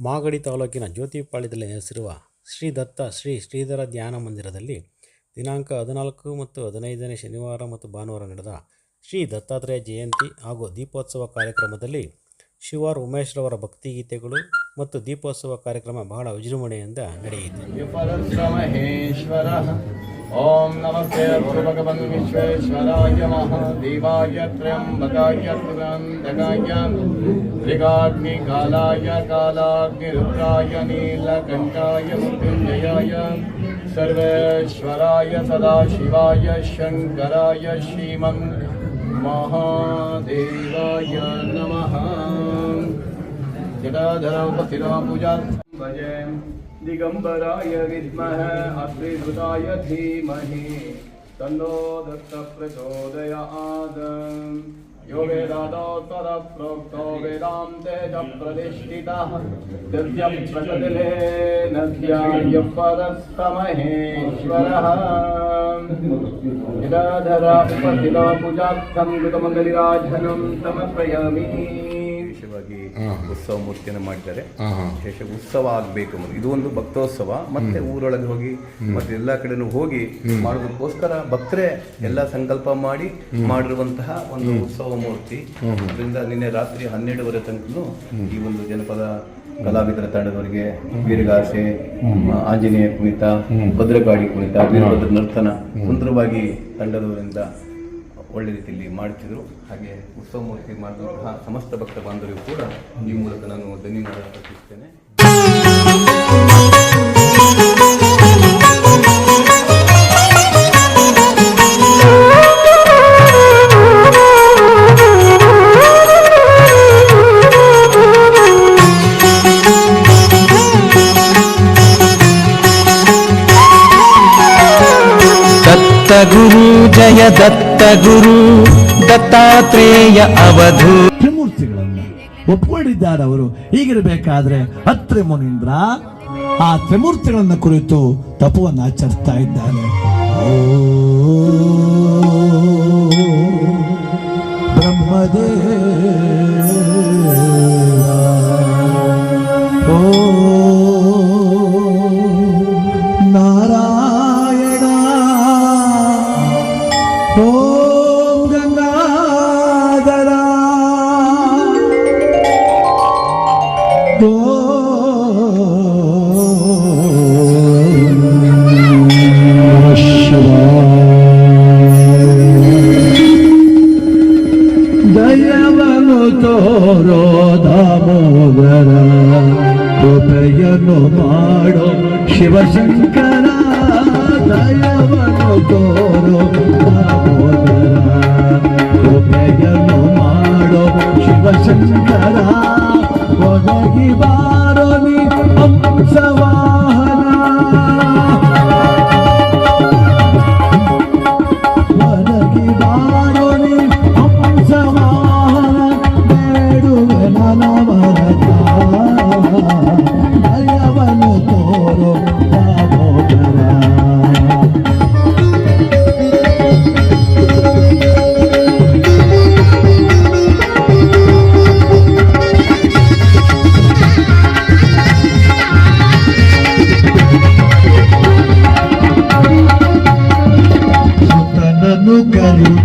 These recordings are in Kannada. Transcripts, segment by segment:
ಮಾಗಡಿ ತಾಲೂಕಿನ ಜ್ಯೋತಿಪಾಳ್ಯದಲ್ಲಿ ನೆಲೆಸಿರುವ ಶ್ರೀ ದತ್ತ ಶ್ರೀ ಶ್ರೀಧರ ಧ್ಯಾನ ಮಂದಿರದಲ್ಲಿ ದಿನಾಂಕ ಹದಿನಾಲ್ಕು ಮತ್ತು ಹದಿನೈದನೇ ಶನಿವಾರ ಮತ್ತು ಭಾನುವಾರ ನಡೆದ ಶ್ರೀ ದತ್ತಾತ್ರೇಯ ಜಯಂತಿ ಹಾಗೂ ದೀಪೋತ್ಸವ ಕಾರ್ಯಕ್ರಮದಲ್ಲಿ ಶಿವಾರ್ ಉಮೇಶ್ರವರ ಭಕ್ತಿಗೀತೆಗಳು ಮತ್ತು ದೀಪೋತ್ಸವ ಕಾರ್ಯಕ್ರಮ ಬಹಳ ವಿಜೃಂಭಣೆಯಿಂದ ನಡೆಯಿತು. ॐ नमस्ते अस्तु भगवन् विश्वेश्वराय महादेवाय त्र्यम्बकाय त्रिगन्धकाय त्रिगाग्निकालाय कालाग्निरुद्राय नीलकण्ठाय मृत्युञ्जयाय सर्वेश्वराय सदाशिवाय शङ्कराय श्रीमन् महादेवाय नमः जटाधरौपस्थितो पूजा भजे दिगंबराय विद्महे अत्रिधुताय धीमहि। तन्नो दत्त प्रचोदयात्। यो वेदादोत्तर प्रोक्तो वेदान्ते च प्रतिष्ठितः कृत्यं प्रकृतिले न ಉತ್ಸವ ಮೂರ್ತಿಯನ್ನು ಮಾಡಿದ್ದಾರೆ. ವಿಶೇಷ ಉತ್ಸವ ಆಗಬೇಕು ಇದು ಒಂದು ಭಕ್ತೋತ್ಸವ. ಮತ್ತೆ ಊರೊಳಗೆ ಹೋಗಿ ಮತ್ತೆ ಎಲ್ಲ ಕಡೆನೂ ಹೋಗಿ ಮಾಡೋದಕ್ಕೋಸ್ಕರ ಭಕ್ತರೇ ಎಲ್ಲ ಸಂಕಲ್ಪ ಮಾಡಿ ಮಾಡಿರುವಂತಹ ಒಂದು ಉತ್ಸವ ಮೂರ್ತಿ. ಅದರಿಂದ ನಿನ್ನೆ ರಾತ್ರಿ ಹನ್ನೆರಡುವರೆ ತನಕನೂ ಈ ಒಂದು ಜನಪದ ಕಲಾವಿದರ ತಂಡದವರಿಗೆ ವೀರಗಾಸೆ ಆಂಜನೇಯ ಕುಣಿತ ಭದ್ರಕಾಳಿ ಕುಣಿತ ವೀರಭದ್ರ ನರ್ತನ ಸುಂದರವಾಗಿ ತಂಡದವರಿಂದ ಒಳ್ಳೆ ರೀತಿಯಲ್ಲಿ ಮಾಡುತ್ತಿದ್ರು ಹಾಗೆ ಉತ್ಸವ ಮೂರ್ತಿ ಮಾಡಿದಂತಹ ಸಮಸ್ತ ಭಕ್ತ ಬಾಂಧವರಿಗೂ ಕೂಡ ಈ ಮೂಲಕ ನಾನು ಧನ್ಯವಾದ ಅರ್ಪಿಸುತ್ತೇನೆ. ಗುರು ಜಯ ದತ್ತ ಗುರು, ದತ್ತಾತ್ರೇಯ ಅವಧು. ತ್ರಿಮೂರ್ತಿಗಳನ್ನ ಒಪ್ಪಿಕೊಂಡಿದ್ದಾರೆ ಅವರು. ಹೀಗಿರಬೇಕಾದ್ರೆ ಅತ್ರಿ ಮುನೀಂದ್ರ ಆ ತ್ರಿಮೂರ್ತಿಗಳನ್ನ ಕುರಿತು ತಪವನ್ನು ಆಚರಿಸ್ತಾ ಇದ್ದಾನೆ.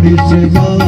is a man.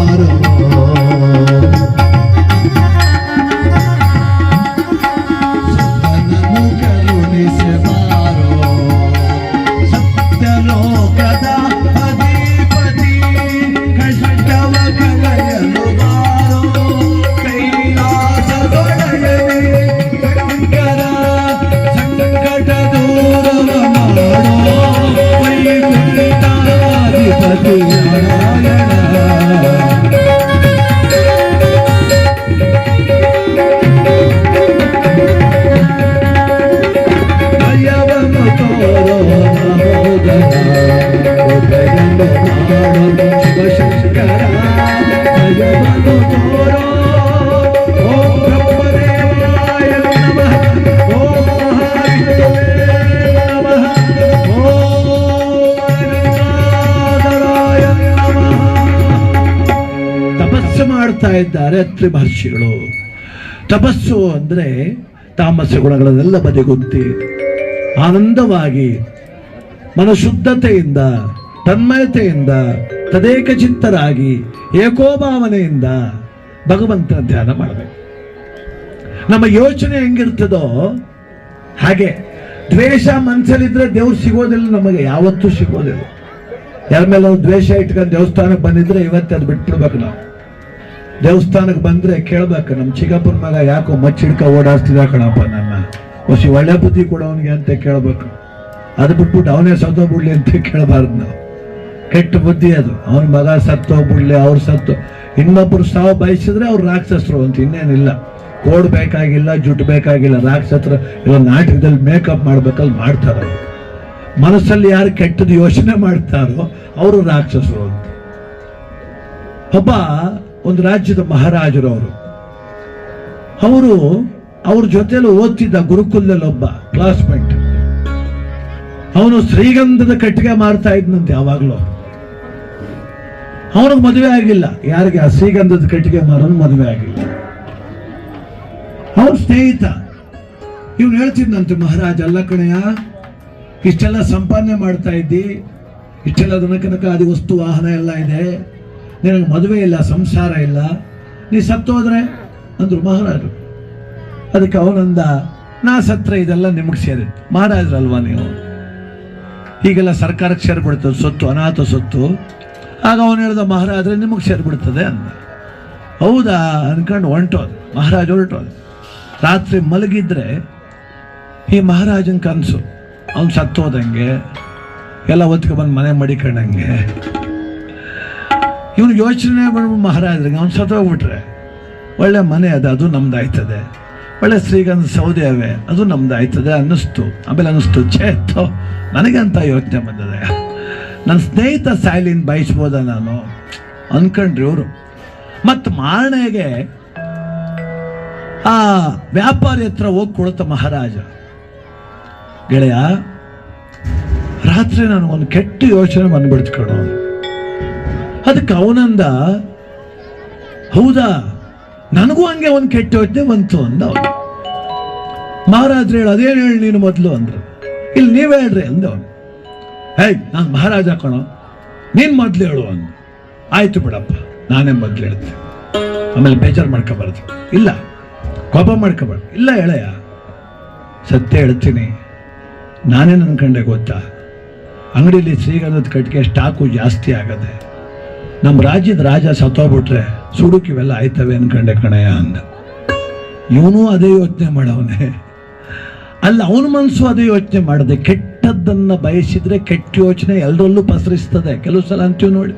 ಇದ್ದಾರೆ ತ್ರಿಮಹರ್ಷಿಗಳು ತಪಸ್ಸು ಅಂದ್ರೆ ತಾಮಸ ಗುಣಗಳನ್ನೆಲ್ಲ ಬದಿಗೊತ್ತಿ ಆನಂದವಾಗಿ ಮನಶುದ್ಧತೆಯಿಂದ, ತನ್ಮಯತೆಯಿಂದ ತದೇಕ ಚಿತ್ತರಾಗಿ ಏಕೋಭಾವನೆಯಿಂದ ಭಗವಂತನ ಧ್ಯಾನ ಮಾಡಬೇಕು. ನಮ್ಮ ಯೋಚನೆ ಹೆಂಗಿರ್ತದೋ ಹಾಗೆ. ದ್ವೇಷ ಮನಸ್ಸಲ್ಲಿದ್ರೆ ದೇವ್ರು ಸಿಗೋದಿಲ್ಲ, ನಮಗೆ ಯಾವತ್ತೂ ಸಿಗೋದಿಲ್ಲ. ಯಾರ ಮೇಲೆ ದ್ವೇಷ ಇಟ್ಕೊಂಡು ದೇವಸ್ಥಾನಕ್ಕೆ ಬಂದಿದ್ರೆ ಇವತ್ತೇ ಅದು ಬಿಟ್ಬಿಡ್ಬೇಕು ನಾವು. ದೇವಸ್ಥಾನಕ್ಕೆ ಬಂದ್ರೆ ಕೇಳ್ಬೇಕು ನಮ್ಮ ಚಿಕ್ಕಪ್ಪನ ಮಗ ಯಾಕೋ ಮಚ್ಚಿಡ್ಕ ಓಡಾಡ್ತಿದ ಕಣಪ್ಪ ನನ್ನ? ಹೊಸಿ ಒಳ್ಳೆ ಬುದ್ಧಿ ಕೊಡೋನಿಗೆ ಅಂತ ಕೇಳ್ಬೇಕು. ಅದು ಬಿಟ್ಬಿಟ್ಟು ಅವನೇ ಸತ್ತೋಗ್ಬಿಡ್ಲಿ ಅಂತ ಕೇಳಬಾರ್ದು ನಾವು. ಕೆಟ್ಟ ಬುದ್ಧಿ ಅದು. ಅವನ ಮಗ ಸತ್ತೋಗ್ಬಿಡ್ಲಿ ಅವ್ರು ಸತ್ತು. ಇನ್ನೊಬ್ಬರು ಸಾವು ಬಯಸಿದ್ರೆ ಅವ್ರು ರಾಕ್ಷಸರು ಅಂತ ಇನ್ನೇನಿಲ್ಲ. ಕೋಡ್ ಬೇಕಾಗಿಲ್ಲ ಜುಟ್ಟು ಬೇಕಾಗಿಲ್ಲ, ರಾಕ್ಷಸರು ಇಲ್ಲ ನಾಟಕದಲ್ಲಿ ಮೇಕಪ್ ಮಾಡ್ಬೇಕಲ್ಲಿ ಮಾಡ್ತಾರೆ. ಮನಸ್ಸಲ್ಲಿ ಯಾರು ಕೆಟ್ಟದ್ದು ಯೋಚನೆ ಮಾಡ್ತಾರೋ, ಅವರು ರಾಕ್ಷಸರು ಅಂತ. ಒಬ್ಬ ಒಂದು ರಾಜ್ಯದ ಮಹಾರಾಜರು ಅವರು ಅವರು ಅವ್ರ ಜೊತೆಲಿ ಓದ್ತಿದ್ದ ಗುರುಕುಲದಲ್ಲಿ ಒಬ್ಬ ಕ್ಲಾಸ್ಮೇಟ್ ಅವನು ಶ್ರೀಗಂಧದ ಕಟ್ಟಿಗೆ ಮಾರ್ತಾ ಇದ್ನಂತೆ ಯಾವಾಗಲೂ. ಅವನಿಗೆ ಮದುವೆ ಆಗಿಲ್ಲ. ಯಾರಿಗೆ? ಆ ಶ್ರೀಗಂಧದ ಕಟ್ಟಿಗೆ ಮಾರೋನು ಮದುವೆ ಆಗಿಲ್ಲ. ಅವನ ಸ್ನೇಹಿತ, ಇವನು ಹೇಳ್ತಿದ್ನಂತೆ, ಮಹಾರಾಜ, ಅಲ್ಲ ಕಣಯ್ಯ, ಇಷ್ಟೆಲ್ಲ ಸಂಪಾದನೆ ಮಾಡ್ತಾ ಇದ್ದಿ, ಇಷ್ಟೆಲ್ಲ ದನಕನಕ ಆದಿ ವಸ್ತು ವಾಹನ ಎಲ್ಲ ಇದೆ ನಿನಗೆ ಮದುವೆ ಇಲ್ಲ, ಸಂಸಾರ ಇಲ್ಲ, ನೀ ಸತ್ತೋದ್ರೆ ಅಂದ್ರು ಮಹಾರಾಜರು. ಅದಕ್ಕೆ ಅವನಂದ, ನಾ ಸತ್ರ ಇದೆಲ್ಲ ನಿಮಗೆ ಸೇರಿ ಮಹಾರಾಜರಲ್ವಾ ನೀವು? ಈಗೆಲ್ಲ ಸರ್ಕಾರಕ್ಕೆ ಸೇರಿಬಿಡ್ತದೆ ಸೊತ್ತು, ಅನಾಥ ಸೊತ್ತು. ಆಗ ಅವನು ಹೇಳಿದ, ಮಹಾರಾಜರೇ, ನಿಮಗೆ ಸೇರಿಬಿಡ್ತದೆ ಅಂದ. ಹೌದಾ? ಅನ್ಕೊಂಡು ಹೊಂಟೋದು. ಮಹಾರಾಜ ಹೊರಟೋದು. ರಾತ್ರಿ ಮಲಗಿದ್ರೆ ಈ ಮಹಾರಾಜನ ಕನಸು, ಅವ್ನು ಸತ್ತೋದಂಗೆ ಎಲ್ಲ ಹೊತ್ತಿಗೆ ಬಂದು ಮನೆ ಮಡಿಕೊಂಡಂಗೆ ಇವನು ಯೋಚನೆ ಮಾಡ್ಬಿಟ್ಟು ಮಹಾರಾಜರಿಗೆ ಅವ್ನು ಸತ್ತೋಗ್ಬಿಟ್ರೆ ಒಳ್ಳೆ ಮನೆ ಅದು ಅದು ನಮ್ದಾಯ್ತದೆ. ಒಳ್ಳೆ ಶ್ರೀಗಂಧ ಸೌದೆ ಅವೆ, ಅದು ನಮ್ದಾಯ್ತದೆ ಅನ್ನಿಸ್ತು. ಆಮೇಲೆ ಅನ್ನಿಸ್ತು ಛೇತ್ ನನಗೆ ಅಂತ ಯೋಚನೆ ಬಂದಿದೆ. ನನ್ನ ಸ್ನೇಹಿತ ಸಾಯ್ಲಿನ ಬಯಸ್ಬೋದ ನಾನು? ಅನ್ಕೊಂಡ್ರಿ ಇವರು. ಮತ್ತು ಮಾರನೆಗೆ, ಆ, ವ್ಯಾಪಾರಿ ಹತ್ರ ಹೋಗಿ ಮಹಾರಾಜ. ಗೆಳೆಯ, ರಾತ್ರಿ ನನಗೊಂದು ಕೆಟ್ಟ ಯೋಚನೆ ಬಂದ್ಬಿಡ್ತು ಕಣೋ. ಅದಕ್ಕೆ ಅವನಂದ, ಹೌದಾ, ನನಗೂ ಹಂಗೆ ಒಂದು ಕೆಟ್ಟ ಯೋಚನೆ ಬಂತು ಅಂದ ಅವನು. ಮಹಾರಾಜ್ರು ಹೇಳು, ಅದೇನು ಹೇಳಿ ನೀನು ಮೊದಲು ಅಂದ್ರು. ಇಲ್ಲಿ ನೀವೇ ಹೇಳ್ರಿ ಅಂದ ಅವನು. ಹೇಯ್, ನಾನು ಮಹಾರಾಜ ಕಣೋ, ನೀನು ಮೊದಲು ಹೇಳು ಅಂದ ಆಯ್ತು ಬಿಡಪ್ಪ, ನಾನೇ ಮೊದಲು ಹೇಳ್ತೀನಿ. ಆಮೇಲೆ ಬೇಜಾರು ಮಾಡ್ಕೋಬಾರ್ದು. ಇಲ್ಲ, ಕೋಪ ಮಾಡ್ಕೋಬಾರ್ದು. ಇಲ್ಲ ಹೇಳಯ್ಯ ಸತ್ಯ ಹೇಳ್ತೀನಿ. ನಾನೇನು ಅನ್ಕೊಂಡೆ ಗೊತ್ತಾ? ಅಂಗಡಿಯಲ್ಲಿ ಶ್ರೀಗಂಧದ ಕಟ್ಟಿಗೆ ಸ್ಟಾಕು ಜಾಸ್ತಿ ಆಗದೆ. ನಮ್ಮ ರಾಜ್ಯದ ರಾಜ ಸತ್ತೋಗ್ಬಿಟ್ರೆ ಸುಡುಕಿವೆಲ್ಲ ಆಯ್ತವೆ ಅನ್ಕಂಡೆ ಕಣಯ್ಯ ಅಂದ. ಇವನು ಅದೇ ಯೋಚನೆ ಮಾಡವನೇ. ಅಲ್ಲ, ಅವನ ಮನಸ್ಸು ಅದೇ ಯೋಚನೆ ಮಾಡದೆ. ಕೆಟ್ಟದ್ದನ್ನು ಬಯಸಿದ್ರೆ ಕೆಟ್ಟ ಯೋಚನೆ ಎಲ್ಲರಲ್ಲೂ ಪಸರಿಸ್ತದೆ. ಕೆಲವು ಸಲ ಅಂತೀವಿ ನೋಡಿ.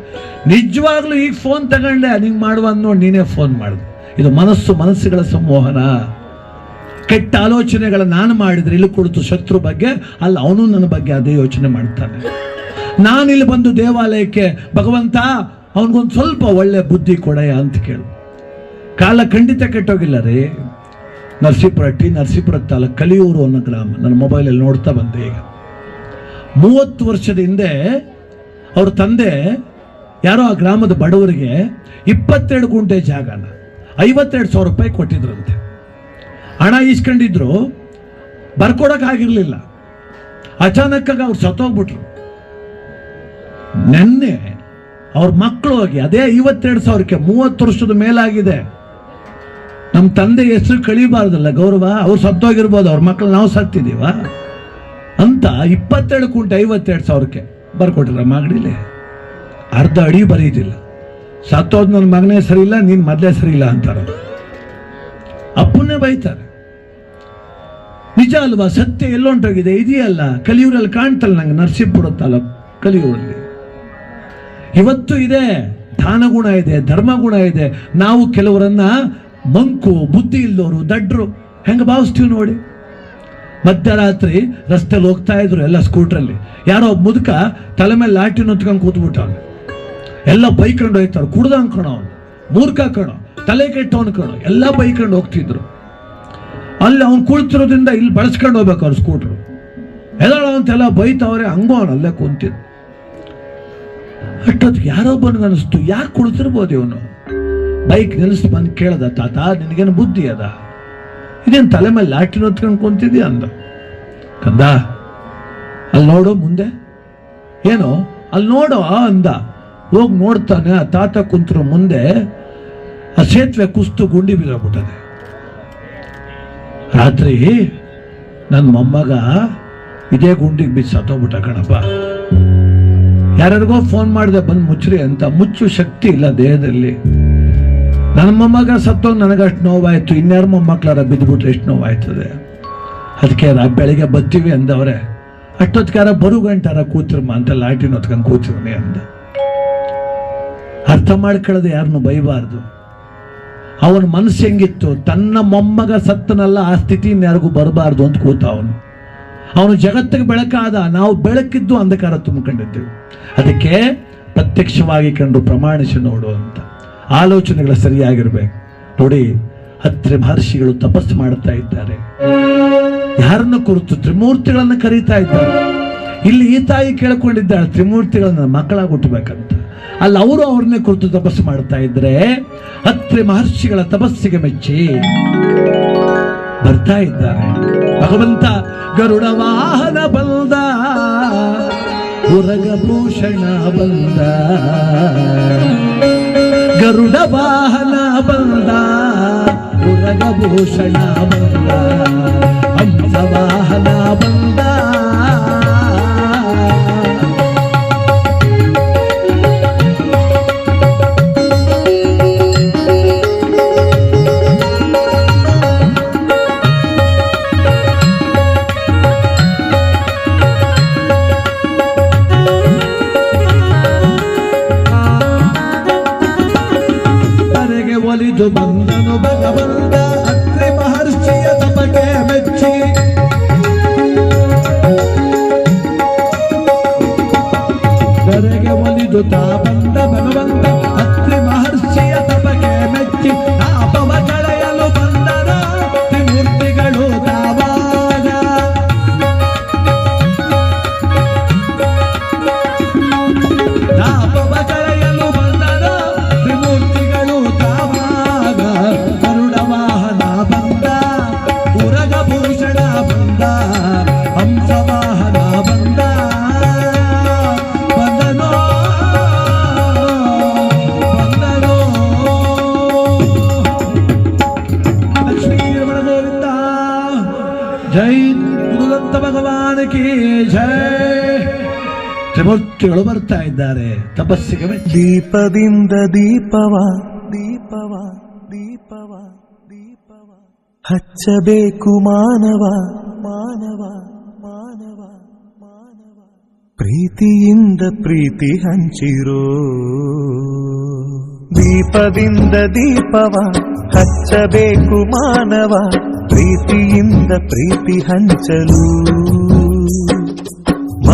ನಿಜವಾಗ್ಲೂ ಈಗ ಫೋನ್ ತಗೊಂಡೆ. ನಿಂಗೆ ಮಾಡುವ ನೋಡಿ ನೀನೇ ಫೋನ್ ಮಾಡಿದೆ. ಇದು ಮನಸ್ಸು, ಮನಸ್ಸುಗಳ ಸಂವಹನ. ಕೆಟ್ಟ ಆಲೋಚನೆಗಳ ನಾನು ಮಾಡಿದ್ರೆ ಇಲ್ಲಿ ಕುಳಿತು ಶತ್ರು ಬಗ್ಗೆ, ಅಲ್ಲ, ಅವನು ನನ್ನ ಬಗ್ಗೆ ಅದೇ ಯೋಚನೆ ಮಾಡ್ತಾನೆ. ನಾನಿಲ್ಲಿ ಬಂದು ದೇವಾಲಯಕ್ಕೆ, ಭಗವಂತ ಅವನಿಗೊಂದು ಸ್ವಲ್ಪ ಒಳ್ಳೆ ಬುದ್ಧಿ ಕೊಡಯ್ಯ ಅಂತ ಕೇಳು. ಕಾಲ ಖಂಡಿತ ಕೆಟ್ಟೋಗಿಲ್ಲ ರೀ. ನರಸೀಪುರ ಟಿ, ನರಸೀಪುರ ತಾಲೂಕು ಕಲಿಯೂರು ಅನ್ನೋ ಗ್ರಾಮ, ನನ್ನ ಮೊಬೈಲಲ್ಲಿ ನೋಡ್ತಾ ಬಂದೆ ಈಗ. ಮೂವತ್ತು ವರ್ಷದ ಹಿಂದೆ ಅವ್ರ ತಂದೆ ಯಾರೋ ಆ ಗ್ರಾಮದ ಬಡವರಿಗೆ ಇಪ್ಪತ್ತೆರಡು ಗುಂಟೆ ಜಾಗನ, ಐವತ್ತೆರಡು ಸಾವಿರ ರೂಪಾಯಿ ಕೊಟ್ಟಿದ್ರಂತೆ. ಹಣ ಈಸ್ಕೊಂಡಿದ್ರು, ಬರ್ಕೊಡೋಕ್ಕಾಗಿರಲಿಲ್ಲ. ಅಚಾನಕ್ಕಾಗಿ ಅವ್ರು ಸತ್ತೋಗ್ಬಿಟ್ರು. ನೆನ್ನೆ ಅವ್ರ ಮಕ್ಕಳು ಹೋಗಿ, ಅದೇ ಐವತ್ತೆರಡು ಸಾವಿರಕ್ಕೆ ಮೂವತ್ತು ವರ್ಷದ ಮೇಲಾಗಿದೆ. ನಮ್ಮ ತಂದೆ ಹೆಸರು ಕಳಿಬಾರ್ದಲ್ಲ, ಗೌರವ, ಅವ್ರು ಸತ್ತೋಗಿರ್ಬೋದು, ಅವ್ರ ಮಕ್ಕಳು ನಾವು ಸತ್ತಿದ್ದೀವ? ಅಂತ ಇಪ್ಪತ್ತೆರಡು ಕುಂಟೆ ಐವತ್ತೆರಡು ಸಾವಿರಕ್ಕೆ ಬರ್ಕೊಟ್ರ ಮಾಗಡಿಲಿ ಅರ್ಧ ಅಡಿ ಬರೀದಿಲ್ಲ. ಸತ್ತೋದ್ ನನ್ನ ಮಗನೇ ಸರಿ ಇಲ್ಲ ನೀನು ಮೊದಲೇ ಸರಿ ಇಲ್ಲ ಅಂತಾರ. ಅಪ್ಪನ್ನೇ ಬೈತಾರೆ. ನಿಜ ಅಲ್ವಾ, ಸತ್ಯ ಎಲ್ಲೊಂಟೋಗಿದೆ, ಇದೆಯಲ್ಲ, ಕಲಿಯೂರಲ್ಲಿ ಕಾಣ್ತಲ್ಲ ನಂಗೆ ನರಸೀಪುರ ತಾಲೂಕು ಕಲಿಯೂರಲ್ಲಿ. ಇವತ್ತು ಇದೆ ದಾನಗುಣ ಇದೆ ಧರ್ಮಗುಣ ಇದೆ. ನಾವು ಕೆಲವರನ್ನ ಮಂಕು, ಬುದ್ಧಿ ಇಲ್ಲದವರು ದಡ್ರು, ಹೆಂಗೆ ಭಾವಿಸ್ತೀವಿ ನೋಡಿ. ಮಧ್ಯರಾತ್ರಿ ರಸ್ತೆಲಿ ಹೋಗ್ತಾ ಇದ್ರು ಎಲ್ಲ ಸ್ಕೂಟ್ರಲ್ಲಿ. ಯಾರೋ ಒಬ್ಬ ಮುದುಕ ತಲೆ ಮೇಲೆ ಲಾಟಿ ಹೊತ್ಕೊಂಡು ಕೂತ್ಬಿಟ್ಟ ಅವ್ನು. ಎಲ್ಲ ಬೈಕೊಂಡು ಹೋಯ್ತಾರೆ ಕುಡ್ದ ಕಣೋ ಅವನು. ಮೂರ್ಖ ಕಣೋ, ತಲೆ ಕೆಟ್ಟವನು ಕಣೋ, ಎಲ್ಲ ಬೈಕೊಂಡು ಹೋಗ್ತಿದ್ರು. ಅಲ್ಲಿ ಅವ್ನು ಕುಳಿತಿರೋದ್ರಿಂದ ಇಲ್ಲಿ ಬಳಸ್ಕೊಂಡು ಹೋಗ್ಬೇಕು ಅವ್ರು ಸ್ಕೂಟ್ರು. ಎದಾಳ ಅಂತೆಲ್ಲ ಬೈತವ್ರೆ, ಹಂಗೋ ಅವನು ಅಲ್ಲೇ ಕುಂತಿದ್ದು. ಅಷ್ಟೊತ್ತಿಗೆ ಯಾರೋ ಬಂದು ಅನಿಸ್ತು ಯಾಕೆ ಕುಳಿತಿರ್ಬೋದು ಇವನು? ಬೈಕ್ ನಿಲ್ಲಿಸಿ ಬಂದು ಕೇಳ್ದ, ತಾತ, ನಿನಗೇನು ಬುದ್ಧಿ ಅದ? ಇದೇನು ತಲೆ ಮೇಲೆ ಲಾಟಿನ ಹೊತ್ಕೊಂಡು ಕುಂತಿದ್ಯಾ ಅಂದ. ಕಂದ, ಅಲ್ಲಿ ನೋಡು ಮುಂದೆ. ಏನು? ಅಲ್ಲಿ ನೋಡು ಅಂದ. ಹೋಗಿ ನೋಡ್ತಾನೆ, ಆ ತಾತ ಕುಂತ್ರ ಮುಂದೆ. ಆ ಸೇತುವೆ ಕುಸ್ತು ಗುಂಡಿ ಬೀಳಬಿಟ್ಟದೆ ರಾತ್ರಿ ನನ್ನ ಮೊಮ್ಮಗ ಇದೇ ಗುಂಡಿಗೆ ಬಿಸಿ ಸತ್ತೋಗ್ಬಿಟ್ಟ ಕಣಪ್ಪ. ಯಾರ್ಯಾರಿಗೋ ಫೋನ್ ಮಾಡಿದೆ ಬಂದು ಮುಚ್ಚ್ರಿ ಅಂತ. ಮುಚ್ಚು ಶಕ್ತಿ ಇಲ್ಲ ದೇಹದಲ್ಲಿ. ನನ್ನ ಮೊಮ್ಮಗ ಸತ್ತೋಗಿ ನನಗಷ್ಟು ನೋವಾಯ್ತು. ಇನ್ಯಾರ ಮೊಮ್ಮಕ್ಳಾರ ಬಿದ್ದುಬಿಟ್ರೆ ಎಷ್ಟು ನೋವಾಯ್ತದೆ. ಅದಕ್ಕೆ ಬೆಳಿಗ್ಗೆ ಬತ್ತೀವಿ ಅಂದವ್ರೆ. ಅಷ್ಟೊತ್ಕಾರ ಬರು ಗಂಟಾರ ಕೂತಿರಮ್ಮ ಅಂತ ಲಾಟಿನ ಹೊತ್ಕೊಂಡು ಕೂತಿರ್ನಿ ಅಂದ. ಅರ್ಥ ಮಾಡ್ಕೊಳ್ಳೋದು ಯಾರನ್ನು ಬೈಬಾರ್ದು. ಅವನ ಮನಸ್ಸು ಹೆಂಗಿತ್ತು? ತನ್ನ ಮೊಮ್ಮಗ ಸತ್ತನಲ್ಲ, ಆ ಸ್ಥಿತಿ ಇನ್ಯಾರಿಗೂ ಬರಬಾರ್ದು ಅಂತ ಕೂತ ಅವನು. ಅವನು ಜಗತ್ತಿಗೆ ಬೆಳಕಾದ, ನಾವು ಬೆಳಕಿದ್ದು ಅಂಧಕಾರ ತುಂಬಿಕೊಂಡಿದ್ದೇವೆ ಅದಕ್ಕೆ ಪ್ರತ್ಯಕ್ಷವಾಗಿ ಕಂಡು ಪ್ರಮಾಣಿಸಿ ನೋಡು ಅಂತ. ಆಲೋಚನೆಗಳು ಸರಿಯಾಗಿರ್ಬೇಕು. ನೋಡಿ ಹತ್ರಿ ಮಹರ್ಷಿಗಳು ತಪಸ್ಸು ಮಾಡುತ್ತಾ ಇದ್ದಾರೆ. ಯಾರನ್ನು ಕುರಿತು ತ್ರಿಮೂರ್ತಿಗಳನ್ನು ಕರೀತಾ ಇದ್ದಾರೆ. ಇಲ್ಲಿ ಈ ತಾಯಿ ಕೇಳ್ಕೊಂಡಿದ್ದಾಳೆ, ತ್ರಿಮೂರ್ತಿಗಳನ್ನ ಮಕ್ಕಳಾಗಿ ಹುಟ್ಟಬೇಕಂತ. ಅಲ್ಲಿ, ಅವರು ಅವ್ರನ್ನೇ ಕುರಿತು ತಪಸ್ಸು ಮಾಡ್ತಾ ಇದ್ರೆ, ಹತ್ತಿರ ಮಹರ್ಷಿಗಳ ತಪಸ್ಸಿಗೆ ಮೆಚ್ಚಿ ಬರ್ತಾ ಇದ್ದಾರೆ. ಭಗವಂತ ಗರುಡ ವಾಹನ ಬಂದ ಉರಗಭೂಷಣ ಬಂದ. ಗರುಡ ವಾಹನ ಬಂದ ಉರಗಭೂಷಣ ಬಂದ. ಹಂಸ ವಾಹನ ಬಂದ. ತ್ರಿಮೂರ್ತಿಗಳು ಬರ್ತಾ ಇದ್ದಾರೆ. ತಪಸ್ಸಿಗೆ ದೀಪದಿಂದ ದೀಪವ ದೀಪವ ದೀಪವ ದೀಪವ. ಹಚ್ಚಬೇಕು ಮಾನವ ಮಾನವ ಮಾನವ ಮಾನವ. ಪ್ರೀತಿಯಿಂದ ಪ್ರೀತಿ ಹಂಚಿರೋ. ದೀಪದಿಂದ ದೀಪವ, ಹಚ್ಚಬೇಕು ಮಾನವ. ಪ್ರೀತಿಯಿಂದ ಪ್ರೀತಿ ಹಂಚಲು.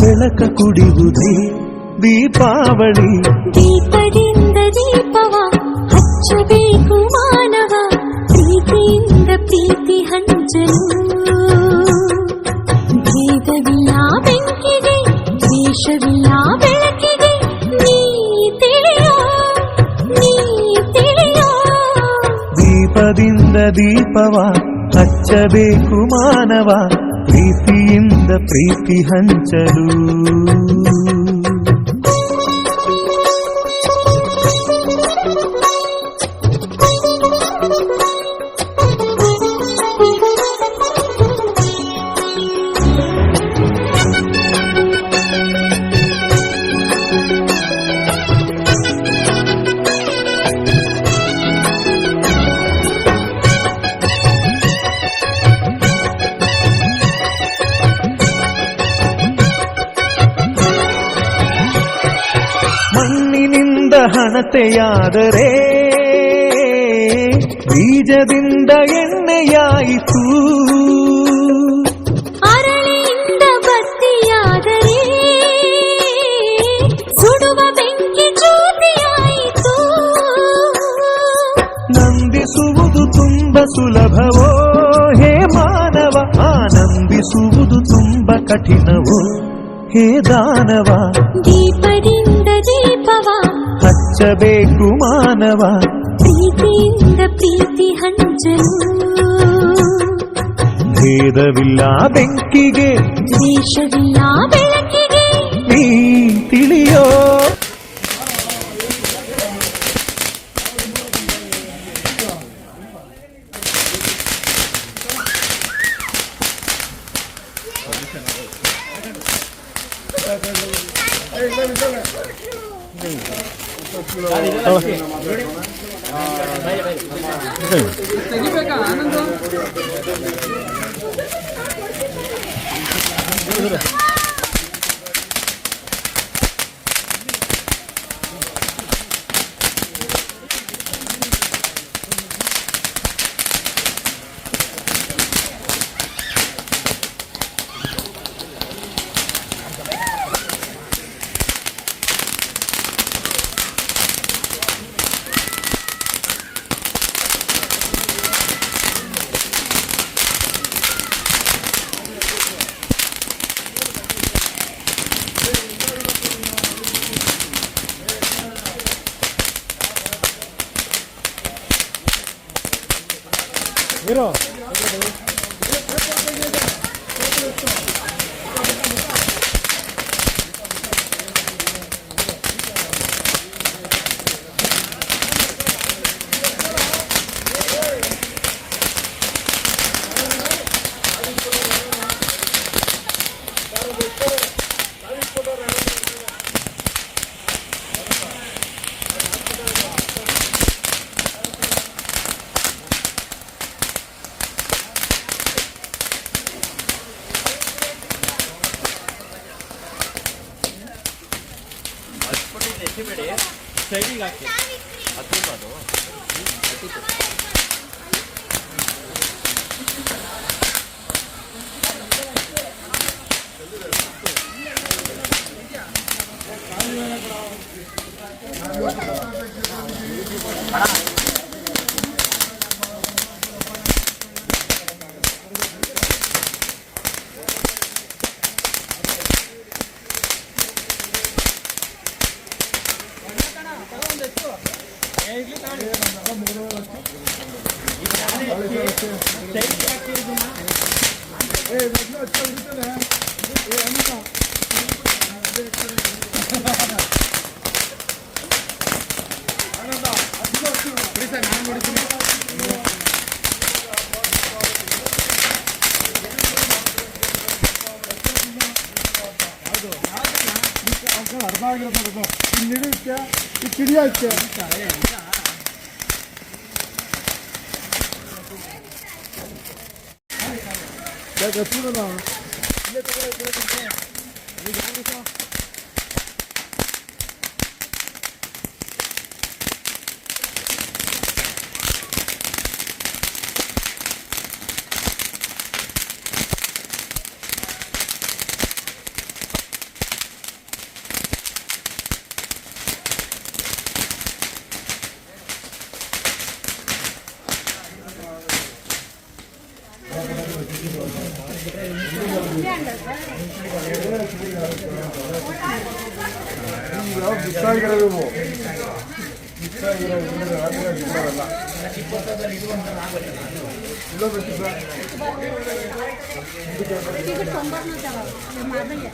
ಬೆಳಕ ಕುಡಿಯುವುದೇ ದೀಪಾವಳಿ ದೀಪದಿಂದ ದೀಪವ ಹಚ್ಚಬೇಕು ಮಾನವ ಪ್ರೀತಿಯಿಂದ ಪ್ರೀತಿ ಹಂಚಲು ಭೇದವಿಲ್ಲ ಬೆಂಕಿಗೆ ದ್ವೇಷವಿಲ್ಲ ಬೆಳಕಿಗೆ ನೀ ತಿಳಿಯೋ ನೀ ತಿಳಿಯೋ ದೀಪದಿಂದ ದೀಪವ ಹಚ್ಚ ಹಚ್ಚಬೇಕು ಮಾನವ ಪ್ರೀತಿಯಿಂದ ಪ್ರೀತಿ ಹಂಚಲು. ಹಣತೆಯಾದರೆ ಬೀಜದಿಂದ ಎಣ್ಣೆಯಾಯಿತು. ಅರಳಿಯಿಂದ ಬತ್ತಿಯಾದರೆ ಸುಡುವ ಬೆಂಕಿ ಜ್ಯೋತಿಯಾಯಿತು ನಂಬಿಸುವುದು ತುಂಬ ಸುಲಭವೋ? ಹೇ ಮಾನವ ಆನಂದಿಸುವುದು ತುಂಬ ಕಠಿಣವೋ? ಹೇ ದಾನವ ದೀಪದಿಂದ ದೀಪವ ಹಚ್ಚಬೇಕು ಮಾನವ. ಪ್ರೀತಿಯಿಂದ ಪ್ರೀತಿ ಹಂಚಲು. ಭೇದವಿಲ್ಲ ಬೆಂಕಿಗೆ. ದೇಶವಿಲ್ಲ ಬೆಳಕಿಗೆ. ನೀ ತಿಳಿಯೋ ತೆಗಿಬೇಕಾ ಆನಂದ? negro. ആഗ്രഹപ്പെടുന്നു. പിന്നീട് വെച്ചാൽ ഈ കിടി വെച്ചാൽ ഗസ്റ്റിനാണ് ತೊಂಬರ್ನ